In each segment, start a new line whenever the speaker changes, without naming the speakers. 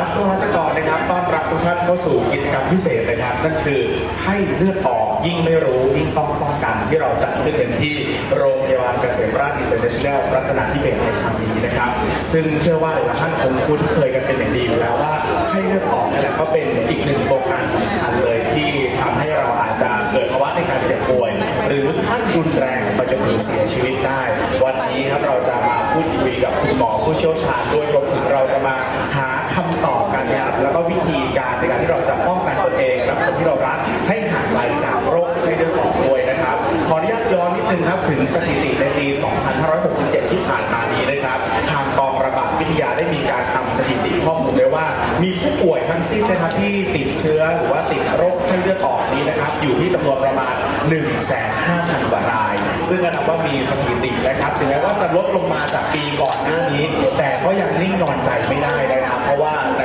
าสตัวราชกรนะครับต้อนรับทุกท่านเข้าสู่กิจกรรมพิเศษนะครับ นั่นคือไข้เลือดออกยิ่งไม่รู้ยิ่งต้องป้องกันที่เราจัดขึ้นกันที่โรงพยาบาลเกษมราชอินเตอร์เนชั่นแนลรัตนทิเบศในครั้งนี้นะครับ ซึ่งเชื่อว่าหลายท่านคงคุ้นเคยกันเป็นอย่างดีอยู่แล้วว่าไข้เลือดออกนั่นแหละก็เป็นอีกหนึ่งตัวการสำคัญเลยที่ทำให้เราอาจจะเกิดภาวะในการเจ็บป่วย หรือขั้นรุนแรงไปจนถึงเสียชีวิตได้ วันนี้ครับเราจะมาพูดคุยกับคุณหมอผู้เชี่ยวชาญด้วยรวมถึงเราจะมาหา คำตอบกันนะครับแล้วก็วิธีการในการที่เราจะป้องกันตัวเองและคนที่เรารักให้ห่างไกลจากโรคไข้เลือดออกด้วยนะครับ ขออนุญาตย้อนนิดนึงครับถึงสถิติในปี 2567 ที่ผ่านมานี้นะครับทางกองระบาดวิทยาได้มีการทำสถิติข้อมูลไว้ว่า มีผู้ป่วยทั้งสิ้นนะครับที่ติดเชื้อหรือว่าติดโรคไข้เลือด อยู่ที่จำนวนประมาณ 1,500,000กว่าราย ซึ่งก็นับว่ามีสถิตินะครับ ถึงแม้ว่าจะลดลงมาจากปีก่อนหน้านี้ แต่ก็ยังนิ่งนอนใจไม่ได้นะครับ เพราะว่าใน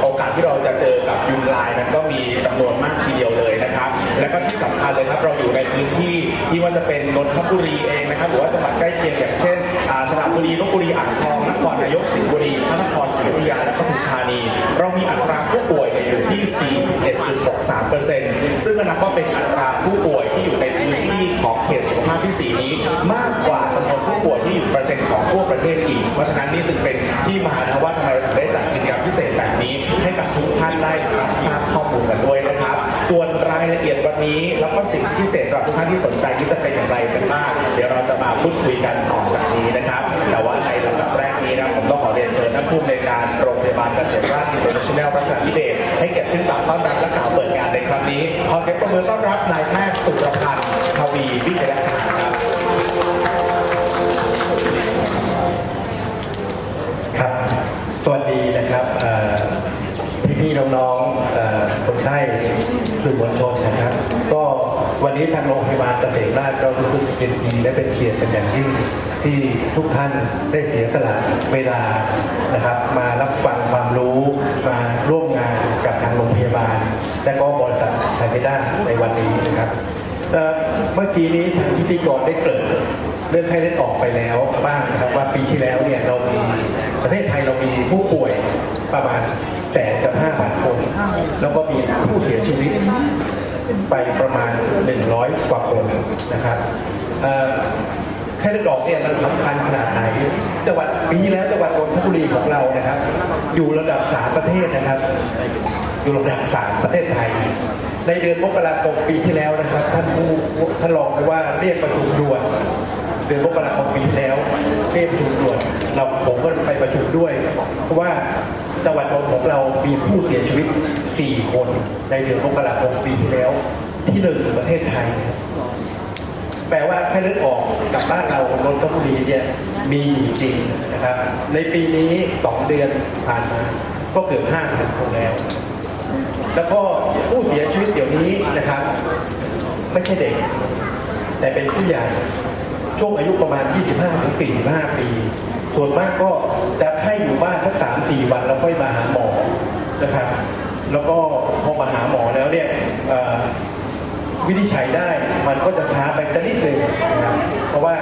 โอกาสที่เราจะเจอกับยุงลายนั้นก็มีจำนวนมากทีเดียวเลย นะครับ และก็ที่สำคัญเลยครับเราอยู่ในพื้นที่ที่ว่าจะเป็นนนทบุรีเองนะครับหรือว่าจังหวัดใกล้เคียงอย่างเช่นอ่าสระบุรีลบบุรีอ่างทองนครนายกสิงห์บุรีพระนครศรีอยุธยาและก็ปทุมธานี เรามีอัตราผู้ป่วยเนี่ยอยู่ที่ 41.63%ซึ่งก็นับว่าเป็นอัตราผู้ป่วยที่อยู่ในพื้นที่ของเขตสุขภาพที่ 4 นี้ มากกว่าจำนวนผู้ป่วยที่อยู่เปอร์เซ็นต์ของทั่วประเทศอีก เพราะฉะนั้นนี่จึงเป็นที่มานะว่าทำไมเราถึงได้จัดกิจกรรมพิเศษแบบนี้ ให้กับทุกท่านได้รับทราบข้อมูลกันด้วยนะครับ ส่วนรายละเอียดวันนี้ แล้วก็สิ่งพิเศษสำหรับทุกท่านที่สนใจที่จะเป็นอย่างไรกันบ้างเดี๋ยวเราจะมาพูดคุยกันต่อจากนี้นะครับ แต่ว่าในลำดับแรกนี้นะผมต้องขอเรียนเชิญท่านผู้อำนวยการโรงพยาบาลเกษมราชอินเตอร์เนชั่นแนลรัตนทิเบศให้เกียรติขึ้นกล่าวต้อนรับและกล่าวเปิดงานในครั้งนี้ขอเสียงปรบมือต้อนรับนายแพทย์สุรพันธ์ทวีวิทยาคารครับ
ครับสวัสดีนะครับเอ่อ พี่ๆน้องๆคนไข้สื่อมวลชนนะครับ ก็วันนี้ทางโรงพยาบาลเกษมราชก็รู้สึกยินดีและเป็นเกียรติเป็นอย่างยิ่งที่ทุกท่านได้เสียสละเวลานะครับ มารับฟังความรู้มาร่วมงานกับทางโรงพยาบาล และก็บริษัทไทยด้าในวันนี้นะครับเอ่อเมื่อกี้นี้ทางพิธีกรได้เกริ่นเรื่องไข้เลือดออกไปแล้วบ้างนะครับว่าปีที่แล้วเนี่ยเรามี ประเทศไทยเรามีผู้ป่วยประมาณแสนกับห้าพันคน แล้วก็มีผู้เสียชีวิตไปประมาณ 100 กว่าคนนะครับเอ่เลือดออกเนี่ยมันสำคัญขนาดไหนจังหวัดปีแล้วจังหวัดนนทบุรีของเรานะครับ อยู่ระดับสามประเทศนะครับ อยู่ระดับสามประเทศไทย ในเดือนมกราคมปีที่แล้วนะครับ ท่านผู้ท่านรองไปว่าเรียกประชุมด่วน เดือนมกราคมปีที่แล้วเรียกประชุมด่วนเราผมก็ไปประชุมด้วย เพราะว่าจังหวัดนนท์ของเรามีผู้เสียชีวิต 4 คน ในเดือนมกราคมปีที่แล้ว ที่หนึ่งประเทศไทย แปลว่าไข้เลือดออกกับบ้านเรานนทบุรีเนี่ยมีจริงนะครับ ในปีนี้ 2 เดือนผ่านมา ก็เกือบ5,000คนแล้ว แล้วก็ผู้เสียชีวิตเดี๋ยวนี้นะครับ ไม่ใช่เด็ก แต่เป็นผู้ใหญ่ ช่วงอายุประมาณ 25-45 ปี ส่วนมากก็จะไข้อยู่บ้านสัก3-4 วันแล้วค่อยมาหาหมอนะครับ แล้วก็พอมาหาหมอแล้วเนี่ยวินิจฉัยได้มันก็จะช้าไปสักนิดหนึ่งนะครับเพราะว่า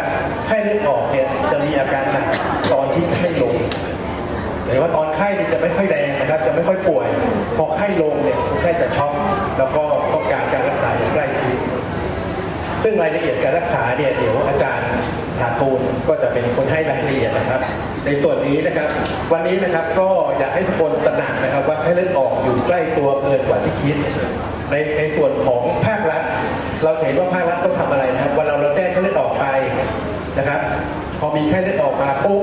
ไข้เลือดออกเนี่ยจะมีอาการหนักตอนที่ไข้ลงแต่ว่าตอนไข้เนี่ยจะไม่ค่อยแรงนะครับ จะไม่ค่อยป่วย พอไข้ลงเนี่ยคนไข้จะช็อกแล้วก็ต้องการการรักษาอย่างใกล้ชิด ซึ่งรายละเอียดการรักษาเนี่ยเดี๋ยวอาจารย์ถาตูนก็จะเป็นคนให้รายละเอียดนะครับ ในส่วนนี้นะครับ วันนี้นะครับก็อยากให้ทุกคนตระหนักนะครับ ว่าไข้เลือดออกอยู่ใกล้ตัวเกินกว่าที่คิด ในในส่วนของภาครัฐ เราเห็นว่าภาครัฐต้องทำอะไรนะครับวันเราเราแจ้งไข้เลือดออกไปนะครับ พอมีไข้เลือดออกมาปุ๊บ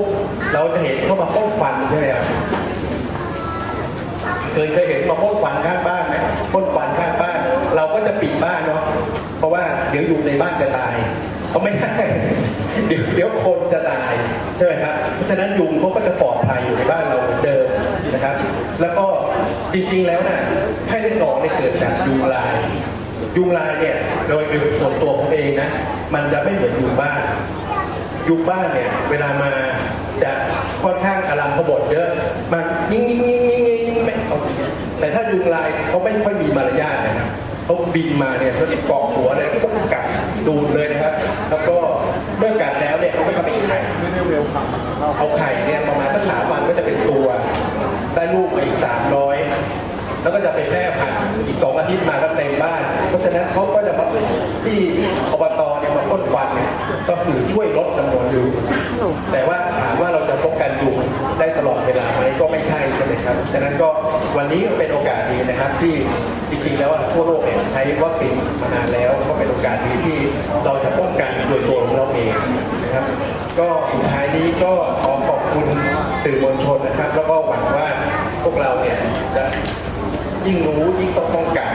เราจะเห็นเข้ามาป้องฟันใช่ไหมครับเคยเคยเห็นมาพ่นควันข้างบ้านไหมพ่นควันข้างบ้าน เราก็จะปิดบ้านเนาะ เพราะว่าเดี๋ยวอยู่ในบ้านจะตายเขาไม่ได้เดี๋ยวเดี๋ยวคนจะตายใช่ไหมครับเพราะฉะนั้นยุงเขาก็จะปลอดภัยอยู่ในบ้านเราเหมือนเดิมนะครับ แล้วก็จริงๆแล้วนะ่ะไข้เลือดออกเนี่ยเกิดจากยุงลาย ยุงลายเนี่ยโดยโดยส่วนตัวผมเองนะมันจะไม่เหมือนยุงบ้านยุคบ้านเนี่ยเวลามาจะค่อนข้างอารมขบถเยอะมันยิ่งยิ่งยิ่งยิ่งยิ่งยิ่งไม่เอาแต่ถ้ายุงลายเขาไม่ค่อยมีมารยาทนะครับ เขาบินมาเนี่ยเขาจะเกาะหัวเลยก็กัดดูดเลยนะครับ แล้วก็เมื่อกัดแล้วเนี่ยเขาก็จะเปไข่เอาไข่เนี่ยประมาณสักสามวันก็จะเป็นตัว ได้ลูกมาอีกสามร้อยแล้วก็จะไปแพร่พันธุ์อีกสองอาทิตย์มาก็เต็มบ้าน เพราะฉะนั้นเขาก็จะมาที่อบต พ่นควันเนี่ยก็คือช่วยลดจำนวนยุงแต่ว่าถามว่าเราจะป้องกันยุงได้ตลอดเวลาไหมก็ไม่ใช่ใช่ไหมครับฉะนั้นก็วันนี้ก็เป็นโอกาสดีนะครับที่จริงๆแล้วอะทั่วโลกเนี่ยใช้วัคซีนมานานแล้วก็เป็นโอกาสดีที่เราจะป้องกันโดยตัวของเราเองนะครับ ก็สุดท้ายนี้ก็ขอขอบคุณสื่อมวลชนนะครับ แล้วก็หวังว่าพวกเราเนี่ยจะยิ่งรู้ยิ่งต้องป้องกัน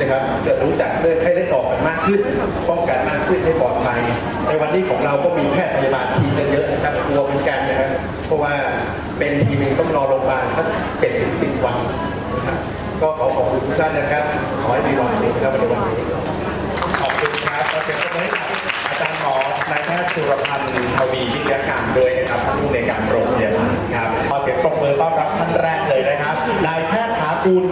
นะครับจะรู้จักเรื่องไข้เลือดออกกันมากขึ้น ป้องกันมากขึ้นให้ปลอดภัย ในวันนี้ของเราก็มีแพทย์พยาบาลทีมกันเยอะนะครับกลัวเหมือนกันนะครับเพราะว่าเป็นทีนึงต้องนอโรงพยาบาลสักเจ็ดถึงสิบวันนะครับก็ขอขอบคุณทุกท่านนะครับขอให้มีวามสุขนะครับในวันนี้
ขอบคุณครับขอเสียงปรบมือให้กับอาจารย์หมอนายแพทย์สุรพันธ์ทวีวิทยาการด้วยนะครับผู้ในการโรงพยาบาลครับขอเสียงปรบมือต้อนรับท่านแรกเลยนะครับนายแพทย์ถากูล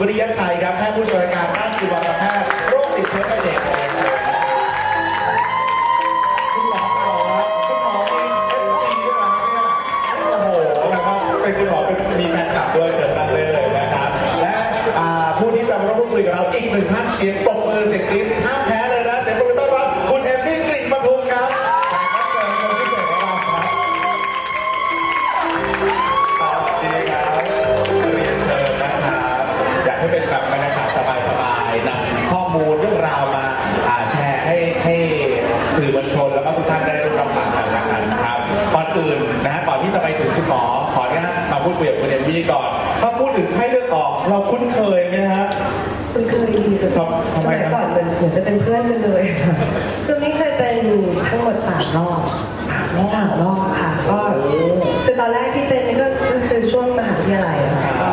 คุ้นเคยไหมฮะ
คุณเคยดีแต่
ครับทำ
ส
ไม
มัย
ครับ
ก่อนเหมือนเหมือนจะเป็นเพื่อนกันเลยค่ะคือนี่เคยเป็นทั้งหมดสามรอบสามรอบค่ะ ก็คือตอนแรกที่เป็นนี่ก็ก็คือช่วงมหาวิทยาลัยอะค่ะก็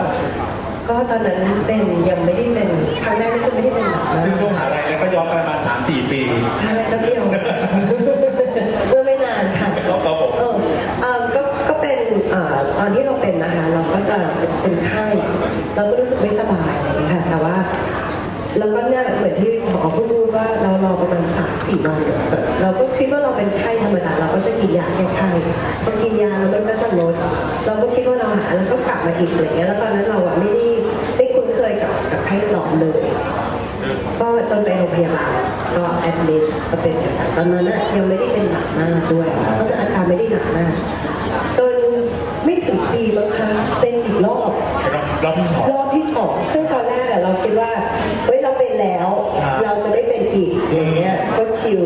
ก็ตอนนั้นเป็นยังไม่ได้เป็นครั้งแรกนี่คือไม่ได้เป็นหนักนะ
ซึ่งช่วงมหาลัยเนี่ยก็ย้อนไปประมาณ 3-4 ปี
ใช่แล้วเดียวเมื่อไม่นานค่ะ
ครับผม
เอออ่าก็ก็เป็นอ่า ตอนที่เราเป็นนะคะเราก็จะเป็นไข้เราก็รู้สึกไม่สบายอะไรอย่างเงี้ยค่ะแต่ว่าแล้วก็เนี่ยเหมือนที่หมอพูดว่าเรารอประมาณสามสี่วันเราก็คิดว่าเราเป็นไข้ธรรมดาเราก็จะกินยาแก้ไข้พอกินยาแล้วมันก็จะลดเราก็คิดว่าเราหายแล้วก็กลับมาอีกอะไรเงี้ยแล้วตอนนั้นเราอะไม่ได้ไม่คุ้นเคยกับกับไข้หลอดเลยก็จนไปโรงพยาบาลก็แอดมิดก็เป็นกันตอนนั้นน่ะยังไม่ได้เป็นหนักมากด้วยก็อาการไม่ได้หนักมากจน ไม่ถึงปีมั้งคะเป็นอีกรอบ
รอบที่สอง
รอบที่สองซึ่งตอนแรกอะเราคิดว่าเฮ้ยเราเป็นแล้ว
ครับ
เราจะไม่เป็นอีกอย่างเงี้ยก็ชิล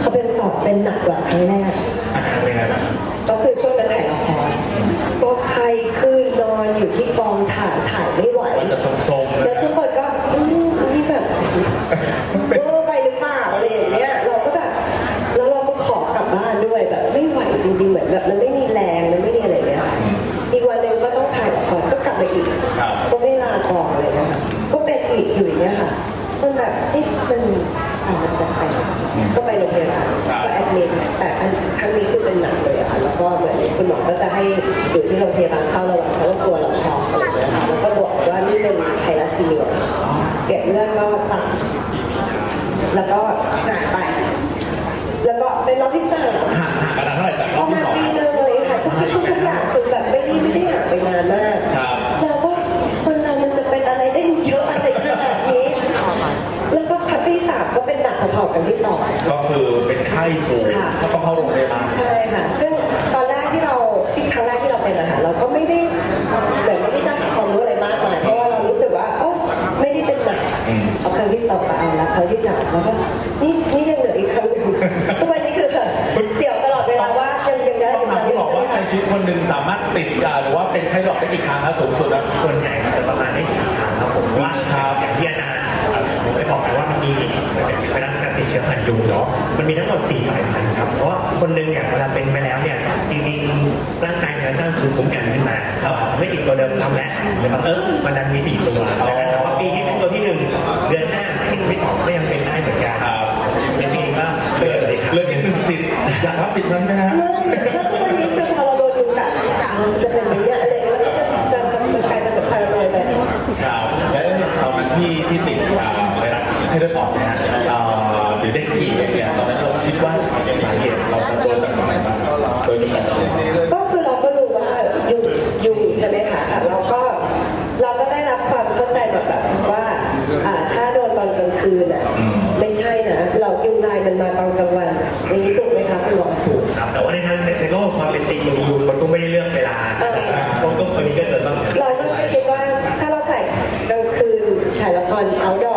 เขาเป็นสอบเป็นหนักกว่าครั้งแรก
อาการเป็นไงบ้าง
ก็คือช่วงนั้นถ่ายละครก็ใครขึ้นนอนอยู่ที่กองถ่ายถ่ายไม่ไหว
มันจะทรงๆนะ
แล้วทุกคนก็อืมอันนี้แบบ ก็เป็นอีกอยู่อย่างเงี้ยค่ะจนแบบเอ๊ะมันอะไรมันแปลกๆก็ไปโรงพยาบาลก็แอดมิดแต่อันครั้งนี้คือเป็นหนักเลยอะค่ะแล้วก็เหมือนคุณหมอก็จะให้อยู่ที่โรงพยาบาลเข้าระวังเพราะว่ากลัวเราช็อกอะไรอย่างเงี้ยค่ะแล้วก็บอกว่านี่เป็นไทรัสซีเมียเกล็ดเลือดก็ต่ำแล้วก็หายไป แล้วก็เป็นรอบที่สาม
ห่างห่างกันนานเท่าไหร่จากร
ป
อบ
ระ
ที่
มาณ
สอง
ปีหนึงเลยค่ะทุกทุกทุกอย่างคือแบบไม่ได้ไม่ได้ห่างไปนานมาก
ครับา
มก็เป็นหนักพอๆกันที่สอง
ก็คือเป็นไข้สูง
ค่ะ
ก็ต้องเข้าโรงพยาบาล
ใช่ค่ะ ซึ่งตอนแรกที่เราที่ครั้งแรกที่เราเป็นนะคะเราก็ไม่ได้เหมือนไม่ได้จะหาความรู้อะไรมากมายเพราะว่าเรารู้สึกว่าเอ้าไม่ได้เป็นหนัก
อืม
เอาครั้งที่สองก็เอาละครั้งที่สามแล้วก็นี่นี่ยังเหลืออีกครั้งหนึ่งทุกวันนี้คือแบบเสียวตลอดเวลาว่ายังยังได้
ต้องถามคุณหมอว่าใน
ใช่ไหม
ชีวิตคนหนึ่งสามารถติดยาหรือว่าเป็นไข้หลอดได้กี่ครั้งครับสูงสุดนะ
ส่วนใหญ่มันจะประมาณได้สี่ครั้งครับผมว่า
ครับ
อย่างที่อาจารย์ เอ่อผมได้บอกไปว่ามันมีมันเป็นไวรัสการติดเชื้อพันธุ์ยุงเนาะมันมีทั้งหมด 4 สายพันธุ์ครับ เพราะว่าคนหนึงเนี่ยเวลาเป็นไปแล้วเนี่ยจริงๆร่างกายมันจะสร้างภูมิคุ้มกันขึ้นมาครับไม่ติดตัวเดิมซ้ำแล้วแต่ว่าเออมันดันมีสี่ตัวดังนั้นถามว่าปีนี้เป็นตัวที่หนึ่งเดือนหน้าเป็นตัวที่สองก็ยังเป็นได้เหมือนกัน
ครับ
ยังมีอีกว่าเกิดอะไรครับ
เหลืออีกหนึ่งสิทธิ์อยากรับสิทธิ์นั้นนะฮะ
แล้วทุกวันนี้คือพอเราโดนยุงกัดเราจะเป็นแบบนี้อะไรอย่างเงี้ยแล้วก็จะจะจะเหมือนกลายเป็นแบบพาราโนอยไป
ครับและตอนนั้นที่ที่ติดอ่าไวรั ให้เลือดออกนะฮะหรือเด็กกี่เนี่ยตอนนั้นเราคิดว่าสาเหตุเราจะตัวจากไหนบ้างโดยที่อาจะ
ก็คือเราก็รู้ว่ายุงยุงใช่ไหมคะเราก็เราก็ได้รับความเข้าใจแบบว่าอ่าถ้าโดนตอนกลางคืนอะไม่ใช่นะเรายุงลายมันมาตอนกลางวันอย่างนี้ถูกไหมคะคุณหมอถูกครับแต่ว่าในทางในโลกความเป็นจริงยุงมันก็ไม่ได้เรื่องเว
ลา
ค
นก็คนนี้ก็จะต้องเราก็จะคิดว่าถ้าเราถ่ายกลางคืนถ่ายละครเอาดอ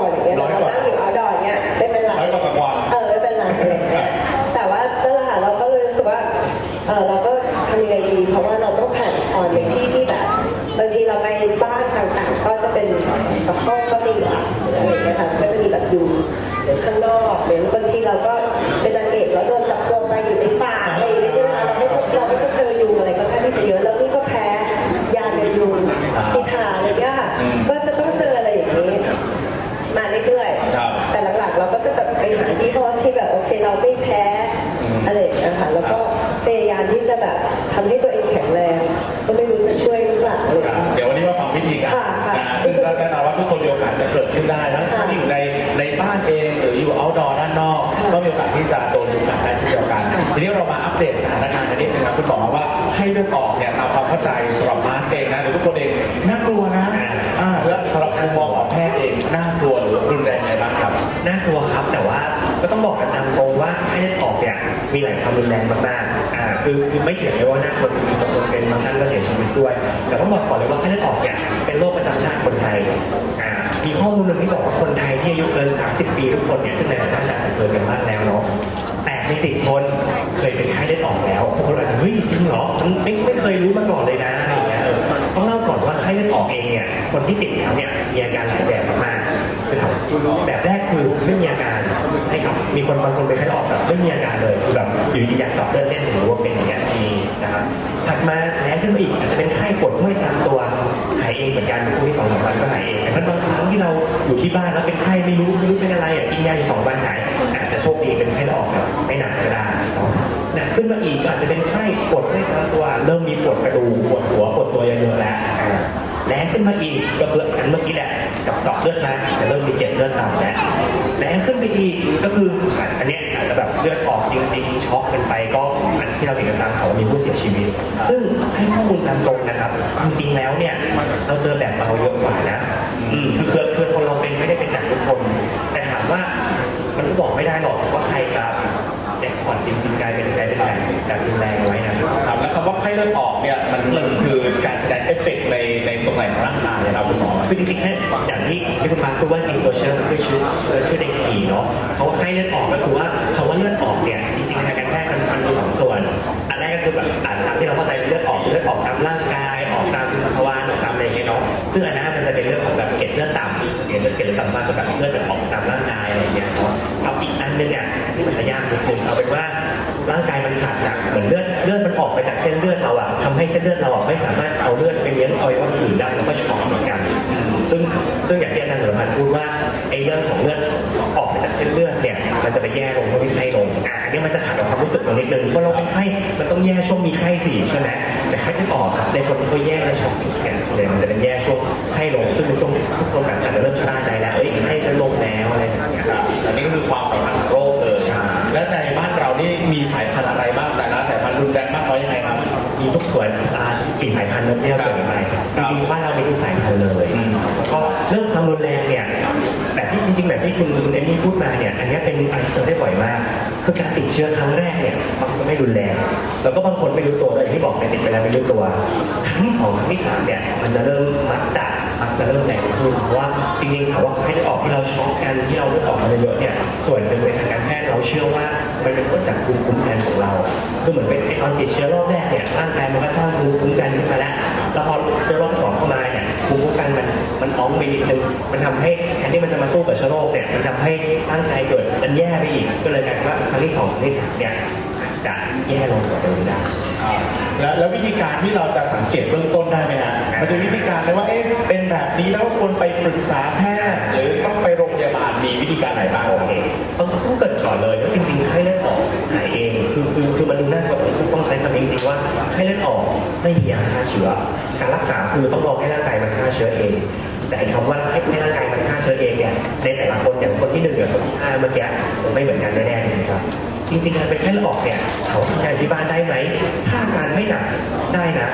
เให้เลือดออกเนี่ยตามความเข้าใจสำหรับมาสเองนะหรือทุกคนเองน่ากลัวนะอ่าแล้วสำหรับมุมมองของแพทย์เองน่ากลัวหรือรุนแรงยังไงบ้างครับ
น่ากลัวครับแต่ว่าก็ต้องบอกกันตามตรงว่าไข้เลือดออกเนี่ยมีหลายความรุนแรงมากๆอ่าคือคือไม่เถียงเลยว่าน่ากลัวจริงๆบางคนเป็นบางท่านก็เสียชีวิตด้วย แต่ต้องบอกก่อนเลยว่าไข้เลือดออกเนี่ยเป็นโรคประจำชาติคนไทยอ่ามีข้อมูลหนึ่งที่บอกว่าคนไทยที่อายุเกิน 30 ปีทุกคนเนี่ยซึ่งในหลายท่านอาจจะเคยกันมากแล้วเนาะแปด ในสิบคนเคยเป็นไข้เลือดออกแล้วบางคนอาจจะเฮ้ยจริงเหรอมันไม่ไม่เคยรู้มาก่อนเลยนะอะไรอย่างเงี้ยเออต้องเล่าก่อนว่าไข้เลือดออกเองเนี่ยคนที่ติดแล้วเนี่ยมีอาการหลายแบบมากๆคือแบบแรกคือไม่มีอาการใช่ครับมีคนบางคนเป็นไข้เลือดออกแบบไม่มีอาการเลยคือแบบอยู่ดีอยากจาะเลือดเล่นหรือว่าเป็นอย่างเงี้ยมีนะครับถัดมาแรงขึ้นมาอีกอาจจะเป็นไข้ปวดเมื่อยตามตัวหายเองเหมือนกันพวกที่สองสามวันก็หายเองแต่ถ้าบางครั้งที่เราอยู่ที่บ้านแล้วเป็นไข้ไม่รู้ไม่รู้เป็นอะไรอะกินยาอยู่สองวันหาย นักขึ้นมาอีกก็อาจจะเป็นไข้ปวดเมื่อยตามตัว เริ่มมีปวดกระดูกปวดหัวปวดตัวเยอะๆแล้วอ่าแรงขึ้นมาอีกก็คืออันเมื่อกี้แหละกับเจาะเลือดมาจะเริ่มมีเจ็บเลือดตามแล้วแรงขึ้นไปอีกก็คืออันเนี้ยอาจจะแบบเลือดออกจริงๆช็อกกันไปก็อันที่เราเห็นกันตามข่าวว่ามีผู้เสียชีวิต ซึ่งให้ข้อมูลตามตรงนะครับจริงๆแล้วเนี่ยเราเจอแบบเบาเยอะกว่านะอืมคือคือคือคนเราเป็นไม่ได้เป็นหนักทุกคน แต่ถามว่ามันก็บอกไม่ได้หรอกว่าใครจะแจ็คพอตจริงๆกลายเป็น กายเป็นแบบแบบรุนแรงไว้นะครับ
ครับแล้วคำว่าไข้เลือดออกเนี่ยมันมันคือการแสดงเอฟเฟกต์ในในตรงไหนของร่างกายเราคุณหมอ
คือจริงๆแค่อย่างที่ที่คุณมาร์คพูดว่ามีตัวเชื้อคือชื่อชื่อเด็กผีเนาะเพราะว่าไข้เลือดออกก็คือว่า ดเราอะทำให้เส้นเลือดเราอะไม่สามารถเอาเลือดไปเลี้ยงอวัยวะอื่นได้แล้วก็ช็อกเหมือนกัน ซึ่งซึ่งอย่างที่อาจารย์สุรพันธ์พูดว่าไอ้เรื่องของเลือดออกมาจากเส้นเลือดเนี่ยมันจะไปแย่ลงช่วงที่ไข้ลงอะอันนี้มันจะขาดกับความรู้สึกเรานิดนึงเพราะเราเป็นไข้มันต้องแย่ช่วงมีไข้สี่ใช่ไหมแต่ไข้ไม่ออกครับในคนที่เขาแย่และช็อกอีกเนี่ยเลยมันจะเป็นแย่ช่วงไข้ลงซึ่งเป็นช่วงที่ทุกคนอาจจะเริ่มชะล่าใจแล้วเอ้ยไข้ฉันลงแล้วอะไรแบบเนี้ย
ครับอันนี้ก็คือความสำคัญของโรคเลย
ใช่
และในบ้านเรานี่มีสายพันธุ์อะไร มี
ทุกส่วนอ่าสี่สายพันธุ์ที่เราเกิดมา
ค
จ
รับ
ริงๆบ้านเรามีทุกสายพันธุ์เลย
อืม
แล้วก็เรื่องความรุนแรงเนี่ยแบบที่จริงๆแบบที่คุณคุณเอมมี่พูดมาเนี่ยอันเนี้ยเป็นอะไรที่เจอได้บ่อยมาก คือการติดเชื้อครั้งแรกเนี่ยมันจะไม่รุนแรงแล้วก็บางคนไม่รู้ตัวเลยอย่างที่บอกเนี่ยติดไปแล้วไม่รู้ตัวครั้งที่สองครั้งที่สามเนี่ยมันจะเริ่มมักจะมักจะเริ่มแรงขึ้นเพราะว่าจริงๆถามว่าไข้เลือดออกที่เราช็อกกันที่เราเลือดออกมาเยอะๆเนี่ยส่วนหนึ่งในทางการแพทย์เราเชื่อว่า มันเป็นผลจากภูมิคุ้มกันของเราคือเหมือนเป็นไอตอนติดเชื้อรอบแรกเนี่ยร่างกายมันก็สร้างภูมิคุ้มกันขึ้นมาแล้วแล้วพอเชื้อรอบสองเข้ามาเนี่ยภูมิคุ้มกันมันมันอ้องไปนิดนึงมันทำให้แทนที่มันจะมาสู้กับเชื้อโรคเนี่ยมันทำให้ร่างกายเกิดมันแย่ไปอีกก็เลยกลายเป็นว่าครั้งที่สองครั้งที่สามเนี่ย จจะแย่ลงกว่าเดิมได้
อ่าแล้วแล้ววิธีการที่เราจะสังเกตเบื้องต้นได้ไหมฮะมันจะมีวิธีการเลยว่าเอ๊ะเป็นแบบนี้แล้วควรไปปรึกษาแพทย์หรือต้องไปโรงพยาบาลมีวิธีการไหนบ้าง
โอเคต้องต้องเกริดก่อนเลยว่าจริงๆไข้เลือดออกหายเองคือคือคือมันดูน่ากลัวผมต้องใช้คำนี้จริงๆว่าไข้เลือดออกไม่มียาฆ่าเชื้อ การรักษาคือต้องรอให้ร่างกายมันฆ่าเชื้อเอง แต่ไอ้คำว่าให้ให้ร่างกายมันฆ่าเชื้อเองเนี่ยในแต่ละคนอย่างคนที่หนึ่งกับคนที่ห้าเมื่อกี้มันไม่เหมือนกันแน่ๆเลยครับจริงๆการเป็นแค่เลือออกเนี่ยเขาทำงานที่บ้านได้ไหม ถ้าอาการไม่หนักได้นะ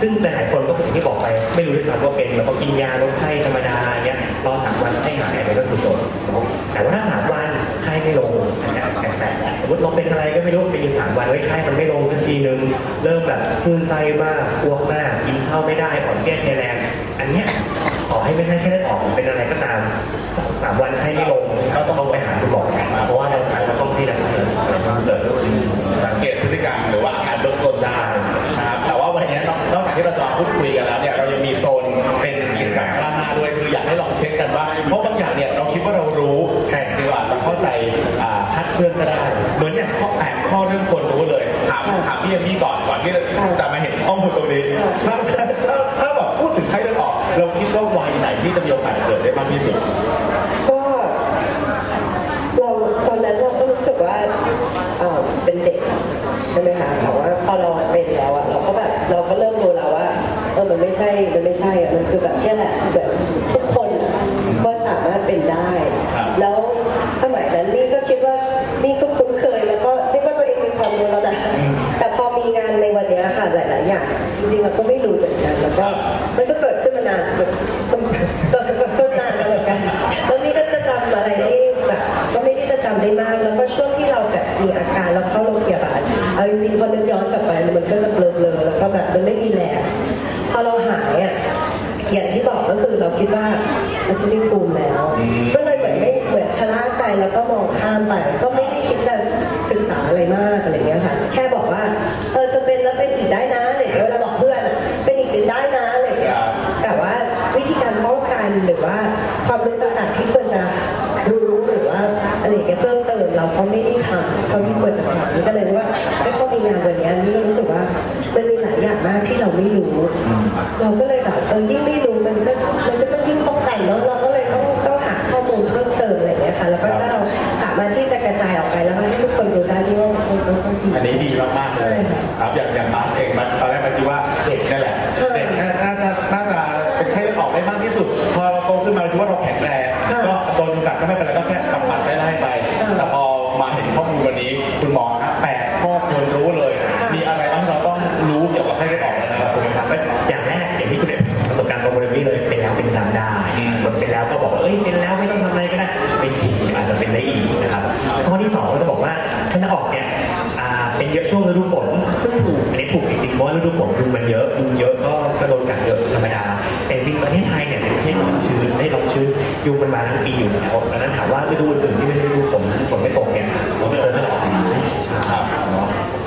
ซึ่งหลายๆคนก็เป็นที่บอกไป ไม่รู้ด้วยซ้ำว่าเป็นแล้วก็กินยาลดไข้ธรรมดาเงี้ยรอสามวันให้หายไปก็คือจบเนแต่ว่าถ้าสามวัน ไข้ไม่ลงอันเนี้ยแปลกๆสมมติเราเป็นอะไรก็ไม่รู้เป็นอยู่สามวันไว้ไข้มันไม่ลงสักทีนึง เริ่มแบบคลื่นไส้มากอ้วกมากกินข้าวไม่ได้อ่อนเพลียแรงอันเนี้ยต่อให้ไม่ใช่แค่เลือดออกเป็นอะไรก็ตามสองสามวันไข้ไม่ลงก็ต้องไปหาคุณหมอเพราะว่าเราต้องให้รักษาอะไรเพิ่มเติม
สังเกตพฤติกรรมหรือว่า พ่อเรื่องคนรู้เลย ถามถามพี่เอมี่ก่อนก่อนที่จะมาเห็นข้อมูลตรงนี้ถ้าถ้าถ้าแบบพูดถึงไข้เลือดออก เราคิดว่าวัยไหนที่จะมีโอกาสเกิดได้มากที่สุด
ก็เราตอนนั้นเราก็รู้สึกว่าเออเป็นเด็กใช่ไหมคะแต่ว่าพอเราเป็นแล้วอะเราก็แบบเราก็เริ่มรู้แล้วว่าเออมันไม่ใช่มัน เท่าที่ควรจะทำนี่ก็เลยว่าไม่พอมีงานวันเนี้ยนี่ก็รู้สึกว่ามันมีหลายอย่างมากที่เราไม่รู้ เราก็เลยแบบเออยิ่งไม่รู้มันก็มันก็ต้องยิ่งป้องกันเนาะเราก็เลยต้องต้องหาข้อมูลเพิ่มเติมอะไรอย่างเงี้ยค่ะแล้วก็ถ้าเราสามารถที่จะกระจายออกไปแล้วก็ให้ทุกคนรู้ได้นี่ว่ามันก็ก็ดี
อันนี้ดีมากๆเลยครับอย่างอย่างบาสเองมันตอนแรกมันคิดว่าเด็กนั่นแหละ
ค่ะ
เด็กน่าน่าจะน่าจะเป็นไข้เลือดออกได้มากที่สุด พอเราโตขึ้นมาเราคิดว่าเราแข็งแรง
ค่ะ
ก็โดนยุงกัดก็ไม่เป็นไรก็แค่กำปัดได้ไล่ไป
ค่ะ
แต่พอมาเห็น ข้อมูลวันนี้คุณหมอครับแปดข้อควรรู้เลย
ค่ะ
มีอะไรบ้างที่เราต้องรู้เกี่ยวกับไข้เลือดออกนะครับคุณครับ
อย่างแรกอย่างที่คุณเอกประสบการณ์ตรงบริเวณนี้เลยเป็นแล้วเป็นซ้ำได้
อืม
คนเป็นแล้วก็บอกว่าเอ้ยเป็นแล้วไม่ต้องทำอะไรก็ได้เป็นจริงอาจจะเป็นได้อีกนะครับข้อที่สองก็จะบอกว่าถ้าจะออกเนี่ยอ่าเป็นเยอะช่วงฤดูฝนซึ่งถูกอันนี้ถูกจริงๆเพราะว่าฤดูฝนยุงมันเยอะยุงเยอะก็กระโดนกัดเยอะธรรมดา แต่จริงประเทศไทยเนี่ยเป็นประเทศร้อนชื้นได้ร้อนชื้นยุงมันมาทั้งปีอยู่แล้วดังนั้นถามว่าฤดูอื่นๆที่ไม่ใช่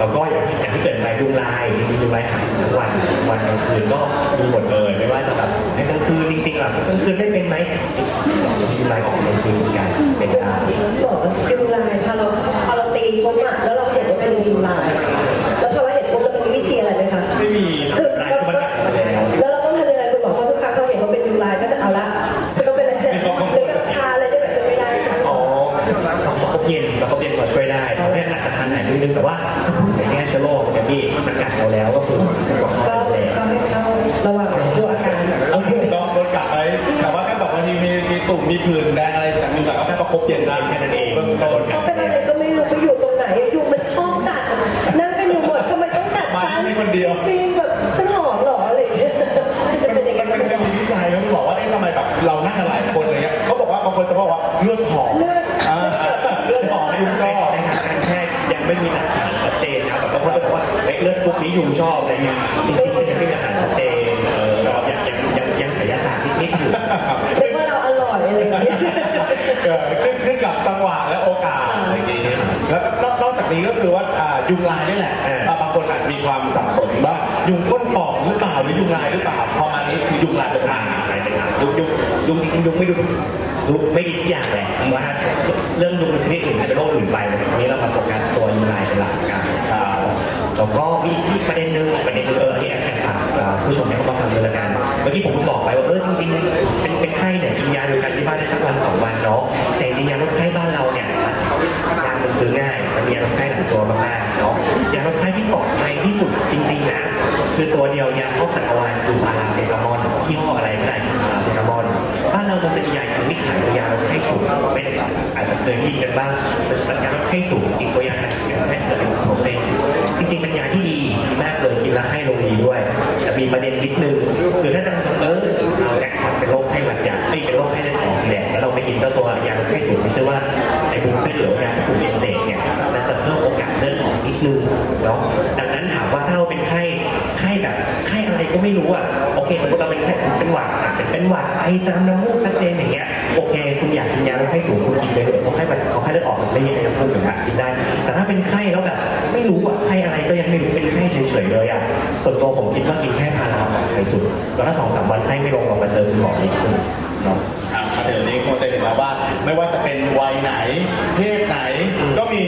แล้วก็อย่างที่อย่างที่เกิดไปดุงลายจริงๆยุงลายหายวันวันกลางคืนก็มีหมดเลยไม่ว่าจะแบบในกลางคืนจริงๆหรอกลางคืนได้เป็นไหมดูลายออกกลางคืนเหมือนกันเป็นได้
หมอยุงลายพอเราพอเราตีปุ๊บอะแล้
วเราเห็นว่าเป็
นดุงลาย เลือดหอม
เลือด
อ่าเลือดหอมยุงชอบ
ในทางการแพทย์ยังไม่มีหลักฐานชัดเจนนะแบบบางคนก็บอกว่าเอ้ยเลือดกรุ๊ปนี้ยุงชอบอะไรเงี้ยจริงๆก็ยังไม่มีหลักฐานชัดเจนเออแบบยังยังยังยังศิลศาสตร์นิดๆอยู่
เรียกว่าเราอร่อยอะไรอย่างเงี้ย
เออขึ้นขึ้นกับจังหวะและโอกาสอะไรอย่างงี้แล้วก็นอกนอกจากนี้ก็คือว่าอ่ายุงลายนี่แหละ
เออ
บางคนอาจจะมีความสับสนว่ายุงก้นปอกหรือเปล่าหรือยุงลายหรือเปล่า พอมานี้คือยุงลายเป็นลาย
อะไรเป็นหลักยุกยุกยุกจริงๆยุกไม่ดุยุงไม่ดีทุกอย่างแหละแต่ว่าเรื่องยุกชนิดอื่นเป็นโรคอื่นไปวันนี้เรามาโฟกัสตัวยุงลายเป็นหลักกันแล้วก็มีประเด็นหนึ่ง ผู้ชมให้เขามาฟังด้วยละกัน เมื่อกี้ผมก็บอกไปว่าเออจริงๆเป็นเป็นไข้เนี่ยกินยาโดยการที่บ้านได้สักวันสองวันเนาะ แต่จริงๆยาลดไข้บ้านเราเนี่ยยามันซื้อง่ายมันมียาลดไข้หลายตัวมากๆเนาะ ยาลดไข้ที่ปลอดภัยที่สุดจริงๆนะคือตัวเดียวยาครอบจักรวาลคือพาราเซตามอลที่ห้ออะไรก็ได้พาราเซ บ้านเรามันจะมียาอย่างที่ขายยาลดไข้สูงเป็นอาจจะเคยยินกันบ้างเป็นยาลดไข้สูงจริงตัวยาแม่เกิดเป็นโทเฟนจริงๆเป็นยาที่ดีมากเลยกินแล้วให้ลงดีด้วยแต่มีประเด็นนิดนึงคือถ้าจะเออเราแจ็คพอตเป็นโรคไข้หวัดใหญ่เอ้ยเป็นโรคไข้เลือดออกแหละแล้วเราไปกินเจ้าตัวยาลดไข้สูงที่ชื่อว่าไอบูเฟนหรือยากลุ่มเอนเซนเนี่ยมันจะเพิ่มโอกาสเลือดออกนิดนึงเนาะดังนั้นถามว่าถ้าเราเป็นไข้ไข้แบบ อะไรก็ไม่รู้อะโอเคสมมติเราเป็นแค่เป็นหวัดอะเป็นหวัดไอจามน้ำมูกชัดเจนอย่างเงี้ยโอเค คุณอยากกินยาลดไข้สูงคุณกินไปเถอะเพราะไข้หวัดเขาให้เลือดออกมันไม่มีอะไรจะพูกถึงอะกินได้ แต่ถ้าเป็นไข้แล้วแบบไม่รู้อะไข้อะไรก็ยังไม่รู้เป็นไข้เฉยๆเลยอะส่วนตัวผมคิดว่ากินแค่พาราปลอดภัยสุดแล้วถ้าสองสามวันไข้ไม่ลงลองมาเจอคุณหมอนิดนึง เนาะ
ครับมาถึงนี้คงจะเห็นแล้วว่าไม่ว่าจะเป็นวัยไหน เพศไหน ก็มี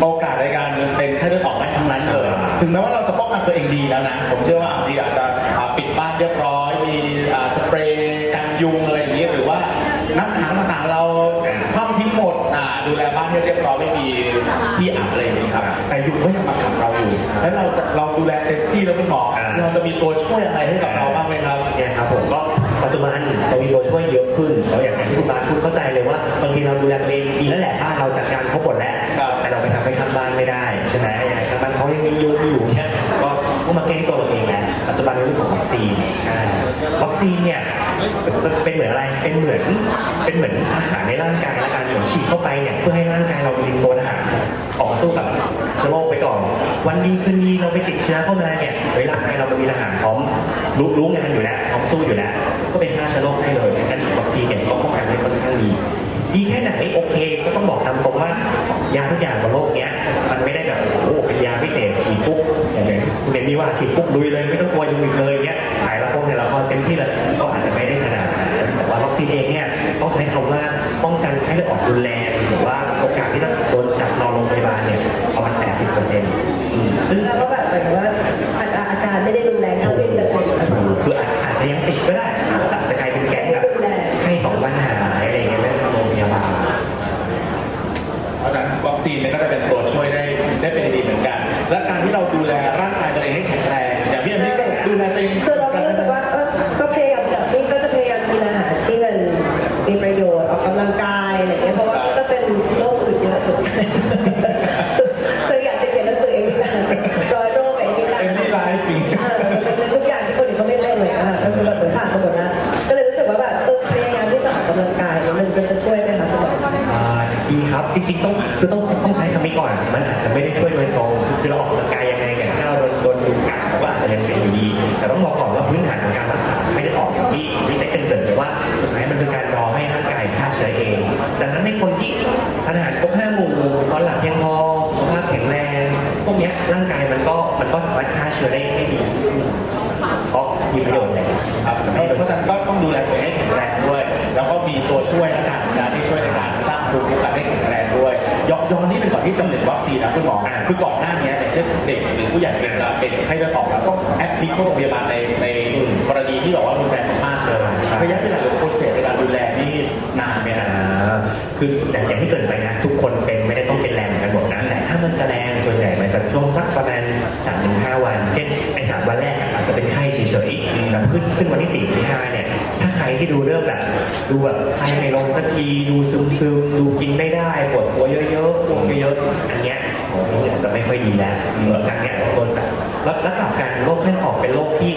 โอกาสในการเป็นไข้เลือดออกได้ทั้งนั้นเลย ถึงแม้ว่าเราจะป้องกันตัวเองดีแล้วนะ ผมเชื่อว่าบางทีอาจจะอ่าปิดบ้านเรียบร้อย มีอ่าสเปรย์กันยุงอะไรอย่างนี้หรือว่าน้ำขังต่างๆเราคว่ำทิ้งหมดอ่าดูแลบ้านให้เรียบร้อยไม่มีที่อับอะไรอย่างนี้ครับ แต่ยุงก็ยังมากัดเราอยู่แล้วเราจะเราดูแลเต็มที่แล้วคุณหมอ
อ่า
เราจะมีตัวช่วยอะไรให้กับเราบ้างไหมครับ
เนี่ยครับผมก็ ปัจจุบันเรามีตัวช่วยเยอะขึ้นแล้วอย่างที่คุณบาสพูดเข้าใจเลยว่าบางทีเราดูแลตัวเองดีแล้วแหละบ้านเราจัดการครบหมดแล้ว
ครับ
แต่เราไปทำให้ข้างบ้านไม่ได้ใช่ไหมอย่างข้างบ้านเขายังมียุงอยู่เนี่ยก็ต้องมาแก้ตัวเราเองแหละปัจจุบันในเรื่องของวัคซีนอ่าวัคซีนเนี่ย เป็นเป็นเหมือนอะไร เป็นเหมือน เป็นเหมือนอาหารในร่างกายและการเหมือนฉีดเข้าไปเนี่ยเพื่อให้ร่างกายเรามีตัวอาหารออกมาสู้กับเชื้อโรคไปก่อน วันดีคืนดีเราไปติดเชื้อเข้ามาเนี่ยเวลาให้เรามีอาหารพร้อมรู้รู้งานอยู่แล้วพร้อมสู้อยู่แล้ว ก็เป็นฆ่าเชื้อโรคให้เลยการฉีดวัคซีนเนี่ยก็ป้องกันได้ค่อนข้างดีดีแค่ไหนโอเคก็ต้องบอกตามตรงว่ายาทุกอย่างบนโลกเนี้ยมันไม่ได้แบบโอ้เป็นยาพิเศษฉีดปุ๊บอย่างนี้คุณเห็นมีว่าฉีดปุ๊บลุยเลยไม่ต้องกลัวยุงอีกเลยเนี้ยถ่ายละครถ่ายละครเต็มที่เลยก็อาจจะไม่ ซีนเองเนี่ยต้องใช้คำว่าป้องกันไข้เลือดออกรุนแรงหรือว่าโอกาสที่จะโดนจับนอน
ดังนั้น
ใน
คนที่ทานอาหารค
รบห้าหมู่นอนหลับเพียงพอสุขภาพแข็งแรง พวกนี้ร่างกายมันก็มันก็สามารถฆ่าเชื้อได้ไม่ดีเพราะมีประโยชน์เลย
ครับเพราะฉะนั้นก็ต้องดูแลตัวเองให้แข็งแรงด้วย แล้วก็มีตัวช่วยและกันนะที่ช่วยในการสร้างภูมิคุ้มกันให้แข็งแรงด้วยย้อนย้อนนิดนึงก่อนที่จะถึงวัคซีนนะคุณหมอ
อ่า
คือก่อนหน้านี้อย่างเช่นเด็กหรือผู้ใหญ่เป็นเป็นไข้เลือดออกแล้วต้องแอดมิดเข้าโรงพยาบาลในในกรณีที่แบบว่ารุนแรงมากๆเลยระยะเวลาหรือโปรเซสในการดูแลนี่นานไหมฮะ
อ่าคืออย่างอย่างที่เกริดไปนะ ทุกคนเป็นไม่ได้ต้องเป็นแรงกันหมดนะแต่ ถ้ามันจะแรงส่วนใหญ่มันจะช่วงสักประมาณ3าถึงหวัน เช่นไอ้สามวันแรกอาจจะเป็นไข้เฉยๆแต่ขึ้นขึ้นวันที่สี่ที่ห้าเนี่ย ถ้าใครที่ดูเริ่มแบบดูแบบไข้ในลงสักที ดูซึมซึมๆดูกินไม่ได้ ปวดหัวเยอะๆปวดเยอะๆ อันเนี้ย โอ้โหอาจจะไม่ค่อยดีแล้วเอออันเนี้ยต้องโดนจับแล้วแล้วกลับกันโรคไข้ออกเป็นโรคที่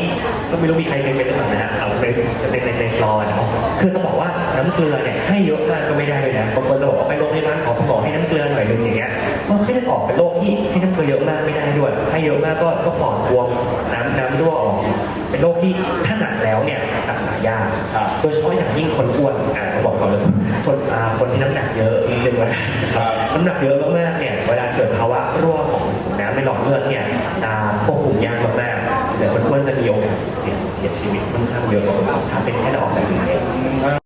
ก็ไม่รู้มีใครเคยเป็นหรือเปล่านะเอาในในในในฟลอร์นะคือจะบอกว่าน้ำเกลือเนี่ยให้เยอะมากก็ไม่ได้เลยนะบางคนจะบอกว่าไปโรงพยาบาลขอคุณหมอให้น้ำเกลือหน่อยนึงอย่างเงี้ยว่าไข้เลือดออกเป็นโรคที่ให้น้ำเกลือเยอะมากไม่ได้ด้วยให้เยอะมากก็ก็ปอดบวม น้ำน้ำรั่วออก เป็นโรคที่ถ้าหนักแล้วเนี่ยรักษายาก
ครับ
โดยเฉพาะอย่างยิ่งคนอ้วนอ่าเขาบอกก่อนเลยคนอ่าคนที่น้ำหนักเยอะนิดนึงว่า
ครับ
น้ำหนักเยอะมากๆเนี่ยเวลาเกิดภาวะรั่วของน้ำในหลอดเลือดเนี่ยจะควบคุมยากมากๆแต่คนอ้วนจะมีโอกาสเสียเสียชีวิตค่อนข้างเยอะกว่าคนถ้าเป็นแค่ออกแบบนี้